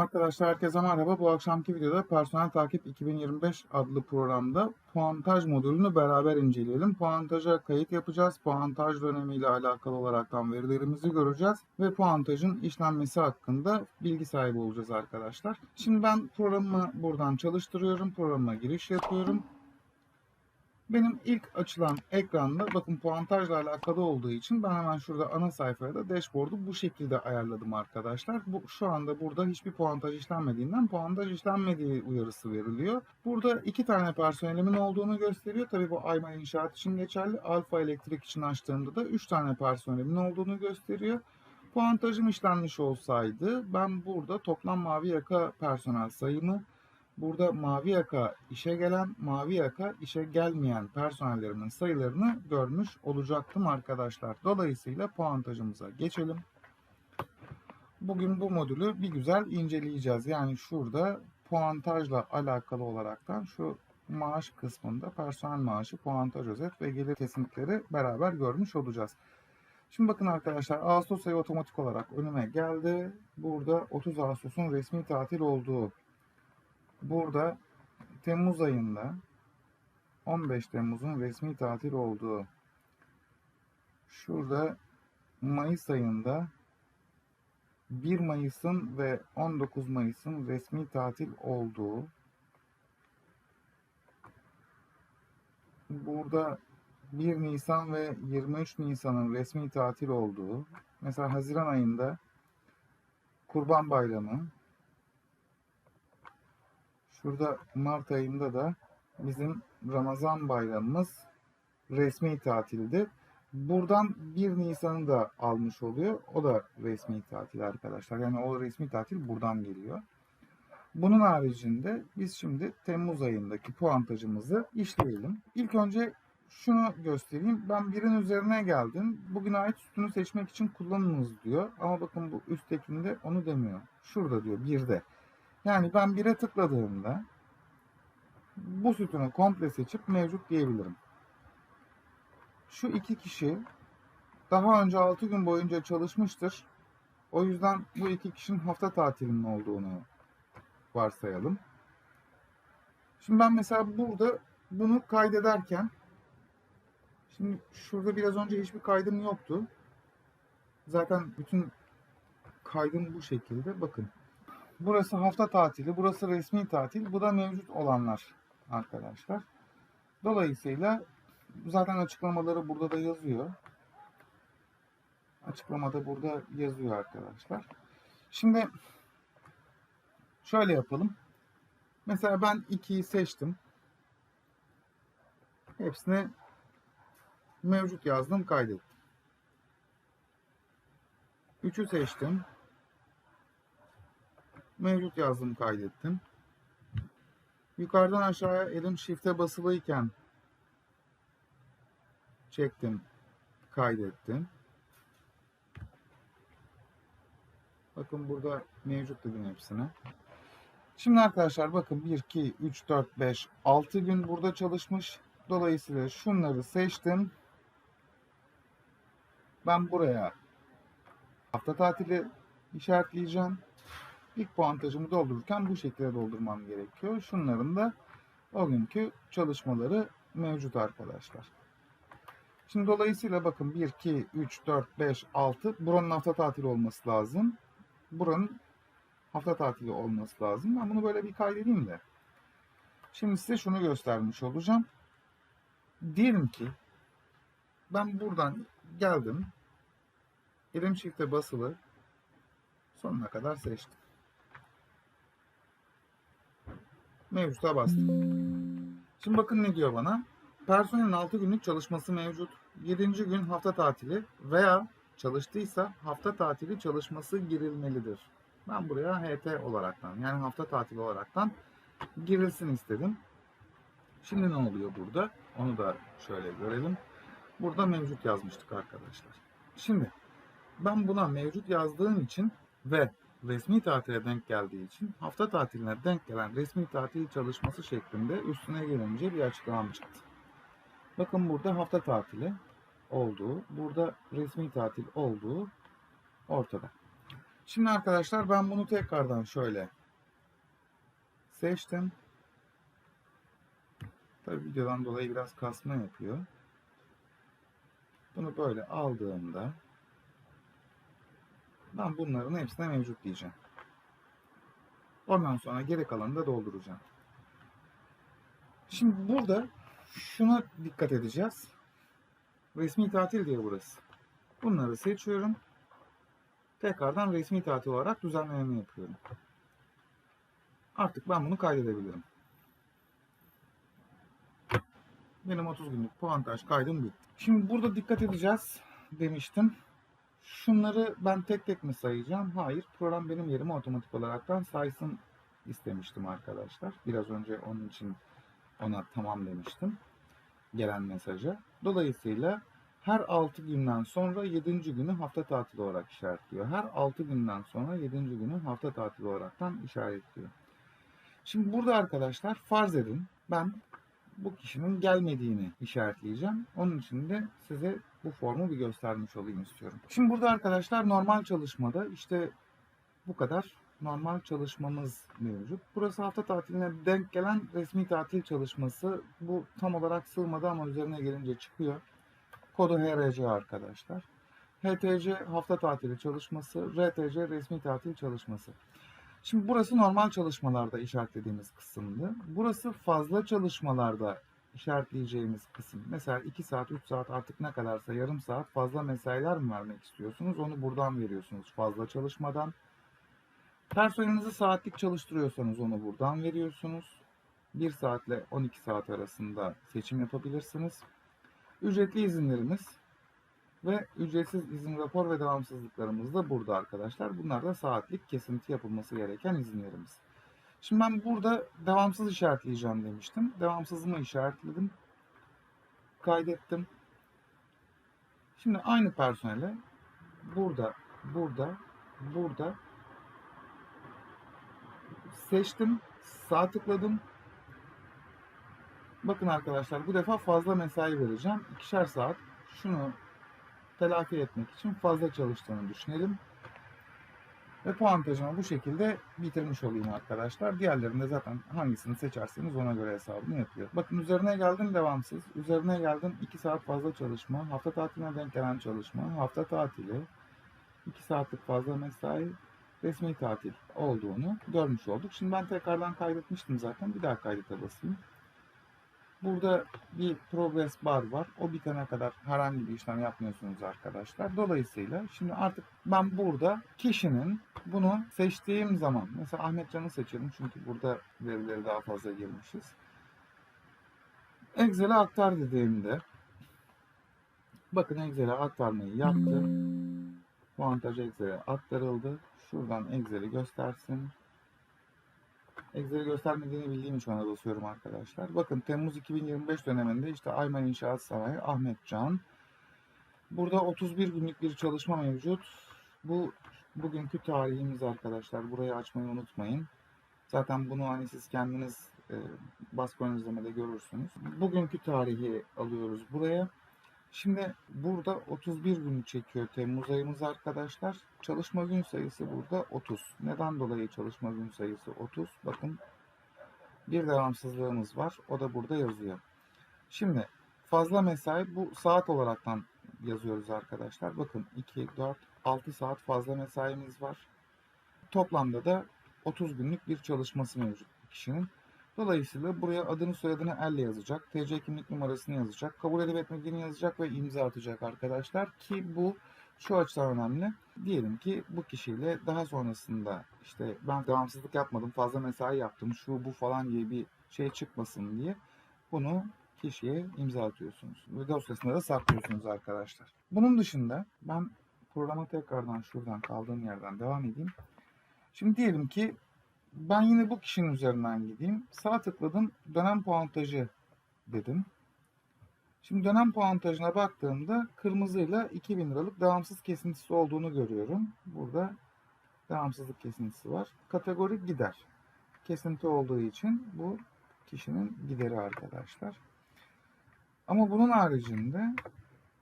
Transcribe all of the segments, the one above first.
Arkadaşlar herkese merhaba. Bu akşamki videoda Personel Takip 2025 adlı programda puantaj modülünü beraber inceleyelim. Puantaja kayıt yapacağız. Puantaj dönemiyle alakalı olaraktan verilerimizi göreceğiz ve puantajın işlenmesi hakkında bilgi sahibi olacağız arkadaşlar. Şimdi ben programı buradan çalıştırıyorum. Programa giriş yapıyorum. Benim ilk açılan ekranda bakın puantajla alakalı olduğu için ben hemen şurada ana sayfaya da dashboard'u bu şekilde ayarladım arkadaşlar. Bu şu anda burada hiçbir puantaj işlenmediğinden puantaj işlenmediği uyarısı veriliyor. Burada iki tane personelimin olduğunu gösteriyor. Tabi bu Ayma İnşaat için geçerli. Alfa Elektrik için açtığımda da 3 tane personelimin olduğunu gösteriyor. Puantajım işlenmiş olsaydı ben burada toplam mavi yaka personel sayımı Burada mavi yaka işe gelen, mavi yaka işe gelmeyen personellerimin sayılarını görmüş olacaktım arkadaşlar. Dolayısıyla puantajımıza geçelim. Bugün bu modülü bir güzel inceleyeceğiz. Yani şurada puantajla alakalı olaraktan şu maaş kısmında personel maaşı, puantaj özet ve gelir kesintileri beraber görmüş olacağız. Şimdi bakın arkadaşlar Ağustos ayı otomatik olarak önüme geldi. Burada 30 Ağustos'un resmi tatil olduğu burada Temmuz ayında 15 Temmuz'un resmi tatil olduğu. Şurada Mayıs ayında 1 Mayıs'ın ve 19 Mayıs'ın resmi tatil olduğu. Burada 1 Nisan ve 23 Nisan'ın resmi tatil olduğu. Mesela Haziran ayında Kurban Bayramı Şurada Mart ayında da bizim Ramazan bayramımız resmi tatildi. Buradan 1 Nisan'ı da almış oluyor. O da resmi tatil arkadaşlar. Yani o resmi tatil buradan geliyor. Bunun haricinde biz şimdi Temmuz ayındaki puantajımızı işleyelim. İlk önce şunu göstereyim. Ben birin üzerine geldim. Bugüne ait sütunu seçmek için kullanınız diyor. Ama bakın bu üsttekinde onu demiyor. Şurada diyor birde. Yani ben 1'e tıkladığımda bu sütunu komple seçip mevcut diyebilirim. Şu iki kişi daha önce 6 gün boyunca çalışmıştır. O yüzden bu iki kişinin hafta tatilinin olduğunu varsayalım. Şimdi ben mesela burada bunu kaydederken şimdi şurada biraz önce hiçbir kaydım yoktu. Zaten bütün kaydım bu şekilde. Bakın Burası hafta tatili, burası resmi tatil, bu da mevcut olanlar arkadaşlar. Dolayısıyla zaten açıklamaları burada da yazıyor. Açıklamada burada yazıyor arkadaşlar. Şimdi şöyle yapalım. Mesela ben 2'yi seçtim. Hepsine mevcut yazdım, kaydettim. 3'ü seçtim. Mevcut yazdım kaydettim. Yukarıdan aşağıya elim shift'e basılıyken çektim, kaydettim. Bakın burada mevcut dedim hepsine. Şimdi arkadaşlar bakın 1, 2, 3, 4, 5, 6 gün burada çalışmış. Dolayısıyla şunları seçtim. Ben buraya hafta tatili işaretleyeceğim. İlk puantajımı doldururken bu şekilde doldurmam gerekiyor. Şunların da o günkü çalışmaları mevcut arkadaşlar. Şimdi dolayısıyla bakın 1, 2, 3, 4, 5, 6 buranın hafta tatili olması lazım. Buranın hafta tatili olması lazım. Ben bunu böyle bir kaydedeyim de. Şimdi size şunu göstermiş olacağım. Diyelim ki ben buradan geldim. Elim shift'e basılı sonuna kadar seçtim. Mevcuta bastım. Şimdi bakın ne diyor bana. Personelin 6 günlük çalışması mevcut. 7. gün hafta tatili veya çalıştıysa hafta tatili çalışması girilmelidir. Ben buraya HT olaraktan yani hafta tatili olaraktan girilsin istedim. Şimdi ne oluyor burada? Onu da şöyle görelim. Burada mevcut yazmıştık arkadaşlar. Şimdi ben buna mevcut yazdığım için ve resmi tatile denk geldiği için hafta tatiline denk gelen resmi tatil çalışması şeklinde üstüne gelince bir açıklamam çıktı. Bakın burada hafta tatili olduğu, burada resmi tatil olduğu ortada. Şimdi arkadaşlar ben bunu tekrardan şöyle seçtim. Tabii videodan dolayı biraz kasma yapıyor. Bunu böyle aldığımda ben bunların hepsine mevcut diyeceğim. Ondan sonra geri kalanını da dolduracağım. Şimdi burada şuna dikkat edeceğiz. Resmi tatil diye burası. Bunları seçiyorum. Tekrardan resmi tatil olarak düzenlememi yapıyorum. Artık ben bunu kaydedebilirim. Benim 30 günlük puantaj kaydım bitti. Şimdi burada dikkat edeceğiz demiştim. Şunları ben tek tek mi sayacağım? Hayır. Program benim yerime otomatik olaraktan saysın istemiştim arkadaşlar. Biraz önce onun için ona tamam demiştim. Gelen mesaja. Dolayısıyla her 6 günden sonra 7. günü hafta tatili olarak işaretliyor. Her 6 günden sonra 7. günü hafta tatili olaraktan işaretliyor. Şimdi burada arkadaşlar farz edin ben bu kişinin gelmediğini işaretleyeceğim. Onun için de size bu formu bir göstermiş olayım istiyorum. Şimdi burada arkadaşlar normal çalışmada işte bu kadar normal çalışmamız mevcut. Burası hafta tatiline denk gelen resmi tatil çalışması. Bu tam olarak sığmadı ama üzerine gelince çıkıyor. Kodu HRC arkadaşlar. HTC hafta tatili çalışması, RTC resmi tatil çalışması. Şimdi burası normal çalışmalarda işaretlediğimiz kısımdı. Burası fazla çalışmalarda işaretleyeceğimiz kısım. Mesela 2 saat, 3 saat artık ne kadarsa yarım saat fazla mesailer mi vermek istiyorsunuz? Onu buradan veriyorsunuz fazla çalışmadan. Personelinizi saatlik çalıştırıyorsanız onu buradan veriyorsunuz. 1 saatle 12 saat arasında seçim yapabilirsiniz. Ücretli izinlerimiz ve ücretsiz izin rapor ve devamsızlıklarımız da burada arkadaşlar. Bunlar da saatlik kesinti yapılması gereken izinlerimiz. Şimdi ben burada devamsız işaretleyeceğim demiştim. Devamsızımı işaretledim. Kaydettim. Şimdi aynı personele burada, burada, burada seçtim. Sağ tıkladım. Bakın arkadaşlar bu defa fazla mesai vereceğim. İkişer saat şunu telafi etmek için fazla çalıştığını düşünelim. Ve puantajımı bu şekilde bitirmiş olayım arkadaşlar. Diğerlerinde zaten hangisini seçerseniz ona göre hesabını yapıyor. Bakın üzerine geldim devamsız. Üzerine geldim 2 saat fazla çalışma. Hafta tatiline denk gelen çalışma. Hafta tatili. 2 saatlik fazla mesai. Resmi tatil olduğunu görmüş olduk. Şimdi ben tekrardan kaydetmiştim zaten. Bir daha kaydete basayım. Burada bir progress bar var. O bitene kadar herhangi bir işlem yapmıyorsunuz arkadaşlar. Dolayısıyla şimdi artık ben burada kişinin bunu seçtiğim zaman mesela Ahmet Can'ı seçelim çünkü burada verileri daha fazla girmişiz. Excel'e aktar dediğimde bakın Excel'e aktarmayı yaptı. Puantaj Excel'e aktarıldı. Şuradan Excel'i göstersin. Excel'i göstermediğini bildiğim için ona basıyorum arkadaşlar. Bakın Temmuz 2025 döneminde işte Ayman İnşaat Sanayi Ahmet Can. Burada 31 günlük bir çalışma mevcut. Bu bugünkü tarihimiz arkadaşlar. Burayı açmayı unutmayın. Zaten bunu hani siz kendiniz e, baskı ön görürsünüz. Bugünkü tarihi alıyoruz buraya. Şimdi burada 31 gün çekiyor Temmuz ayımız arkadaşlar. Çalışma gün sayısı burada 30. Neden dolayı çalışma gün sayısı 30? Bakın bir devamsızlığımız var. O da burada yazıyor. Şimdi fazla mesai bu saat olaraktan yazıyoruz arkadaşlar. Bakın 2, 4, 6 saat fazla mesaimiz var. Toplamda da 30 günlük bir çalışması mevcut kişinin. Dolayısıyla buraya adını soyadını elle yazacak. TC kimlik numarasını yazacak. Kabul edip etmediğini yazacak ve imza atacak arkadaşlar. Ki bu şu açıdan önemli. Diyelim ki bu kişiyle daha sonrasında işte ben devamsızlık yapmadım, fazla mesai yaptım, şu bu falan diye bir şey çıkmasın diye bunu kişiye imza atıyorsunuz. Ve dosyasında da saklıyorsunuz arkadaşlar. Bunun dışında ben programa tekrardan şuradan kaldığım yerden devam edeyim. Şimdi diyelim ki ben yine bu kişinin üzerinden gideyim. Sağ tıkladım. Dönem puantajı dedim. Şimdi dönem puantajına baktığımda kırmızıyla 2000 liralık devamsız kesintisi olduğunu görüyorum. Burada devamsızlık kesintisi var. Kategori gider. Kesinti olduğu için bu kişinin gideri arkadaşlar. Ama bunun haricinde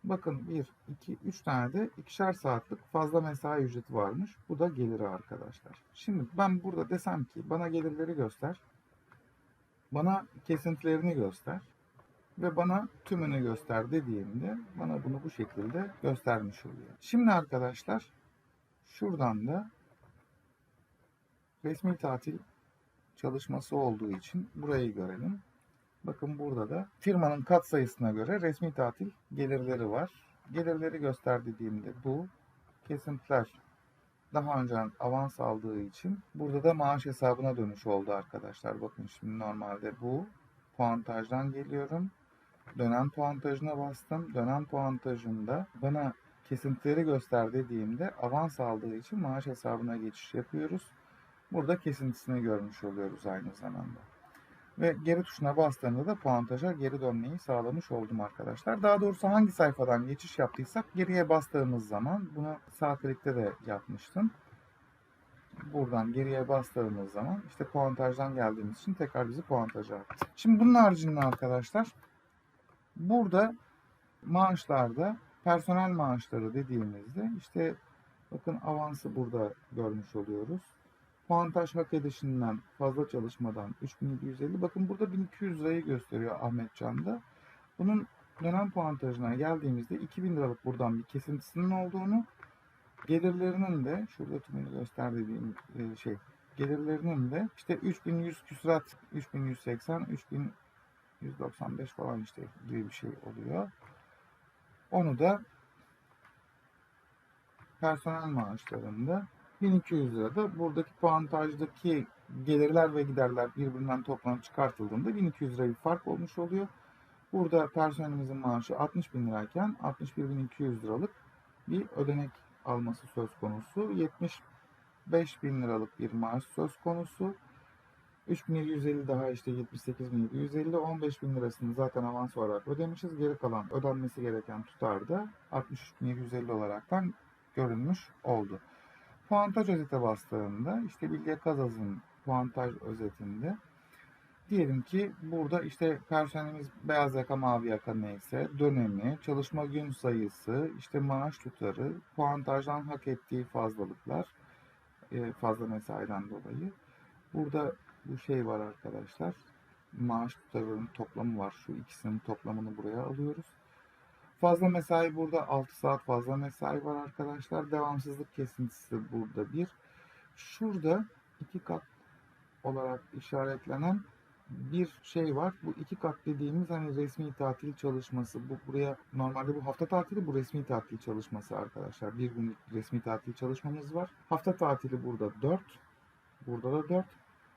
Bakın 1, 2, 3 tane de ikişer saatlik fazla mesai ücreti varmış. Bu da geliri arkadaşlar. Şimdi ben burada desem ki bana gelirleri göster. Bana kesintilerini göster. Ve bana tümünü göster dediğimde bana bunu bu şekilde göstermiş oluyor. Şimdi arkadaşlar şuradan da resmi tatil çalışması olduğu için burayı görelim. Bakın burada da firmanın kat sayısına göre resmi tatil gelirleri var. Gelirleri göster dediğimde bu. Kesintiler daha önceden avans aldığı için burada da maaş hesabına dönüş oldu arkadaşlar. Bakın şimdi normalde bu puantajdan geliyorum. Dönem puantajına bastım. Dönem puantajında bana kesintileri göster dediğimde avans aldığı için maaş hesabına geçiş yapıyoruz. Burada kesintisini görmüş oluyoruz aynı zamanda. Ve geri tuşuna bastığımda da puantaja geri dönmeyi sağlamış oldum arkadaşlar. Daha doğrusu hangi sayfadan geçiş yaptıysak geriye bastığımız zaman bunu sağ klikte de yapmıştım. Buradan geriye bastığımız zaman işte puantajdan geldiğimiz için tekrar bizi puantaja attı. Şimdi bunun haricinde arkadaşlar burada maaşlarda personel maaşları dediğimizde işte bakın avansı burada görmüş oluyoruz. Puantaj hak edişinden fazla çalışmadan 3750. Bakın burada 1200 lirayı gösteriyor Ahmet Can'da. Bunun dönem puantajına geldiğimizde 2000 liralık buradan bir kesintisinin olduğunu gelirlerinin de şurada tümünü göster dediğim e, şey gelirlerinin de işte 3100 küsurat 3180 3195 falan işte gibi bir şey oluyor. Onu da personel maaşlarında 1200 lira da buradaki puantajdaki gelirler ve giderler birbirinden toplanıp çıkartıldığında 1200 lira bir fark olmuş oluyor. Burada personelimizin maaşı 60 bin lirayken 61.200 liralık bir ödenek alması söz konusu. 75 bin liralık bir maaş söz konusu. 3750 daha işte 78.750 15 bin lirasını zaten avans olarak ödemişiz. Geri kalan ödenmesi gereken tutar da 63.750 olaraktan görünmüş oldu. Puantaj özete bastığımda işte Bilge Kazaz'ın puantaj özetinde diyelim ki burada işte personelimiz beyaz yaka mavi yaka neyse dönemi, çalışma gün sayısı, işte maaş tutarı, puantajdan hak ettiği fazlalıklar e, fazla mesaiden dolayı. Burada bu şey var arkadaşlar. Maaş tutarının toplamı var. Şu ikisinin toplamını buraya alıyoruz. Fazla mesai burada 6 saat fazla mesai var arkadaşlar. Devamsızlık kesintisi burada bir. Şurada iki kat olarak işaretlenen bir şey var. Bu iki kat dediğimiz hani resmi tatil çalışması. Bu buraya normalde bu hafta tatili bu resmi tatil çalışması arkadaşlar. Bir günlük resmi tatil çalışmamız var. Hafta tatili burada 4. Burada da 4.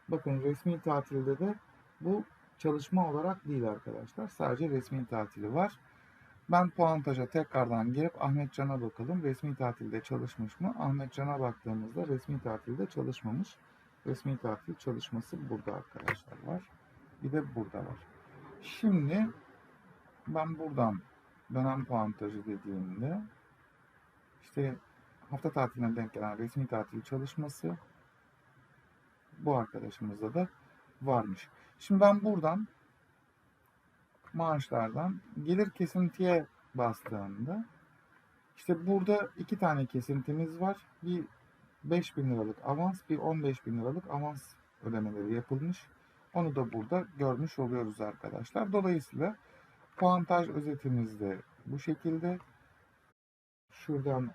Bakın resmi tatilde de bu çalışma olarak değil arkadaşlar. Sadece resmi tatili var. Ben puantaja tekrardan girip Ahmet Can'a bakalım. Resmi tatilde çalışmış mı? Ahmet Can'a baktığımızda resmi tatilde çalışmamış. Resmi tatil çalışması burada arkadaşlar var. Bir de burada var. Şimdi ben buradan dönem puantajı dediğimde işte hafta tatiline denk gelen resmi tatil çalışması bu arkadaşımızda da varmış. Şimdi ben buradan maaşlardan gelir kesintiye bastığımda işte burada iki tane kesintimiz var. Bir 5000 liralık avans, bir 15 bin liralık avans ödemeleri yapılmış. Onu da burada görmüş oluyoruz arkadaşlar. Dolayısıyla puantaj özetimizde bu şekilde. Şuradan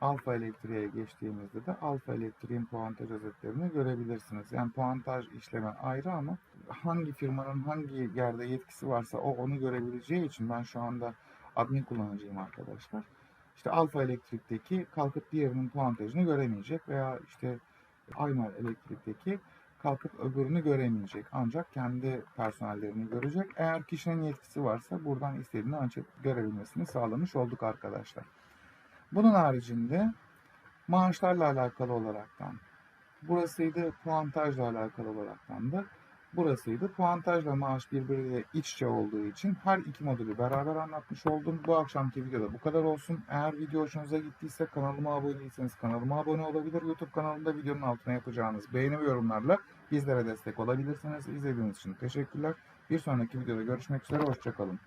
Alfa Elektriğe geçtiğimizde de Alfa Elektriğin puantaj özetlerini görebilirsiniz. Yani puantaj işleme ayrı ama hangi firmanın hangi yerde yetkisi varsa o onu görebileceği için ben şu anda admin kullanıcıyım arkadaşlar. İşte Alfa Elektrik'teki kalkıp diğerinin puantajını göremeyecek veya işte Aymar Elektrik'teki kalkıp öbürünü göremeyecek. Ancak kendi personellerini görecek. Eğer kişinin yetkisi varsa buradan istediğini ancak görebilmesini sağlamış olduk arkadaşlar. Bunun haricinde maaşlarla alakalı olaraktan burasıydı puantajla alakalı olaraktan da burasıydı. Puantajla maaş birbiriyle iç içe olduğu için her iki modülü beraber anlatmış oldum. Bu akşamki videoda bu kadar olsun. Eğer video hoşunuza gittiyse kanalıma abone değilseniz kanalıma abone olabilir. YouTube kanalımda videonun altına yapacağınız beğeni ve yorumlarla bizlere destek olabilirsiniz. İzlediğiniz için teşekkürler. Bir sonraki videoda görüşmek üzere. Hoşçakalın.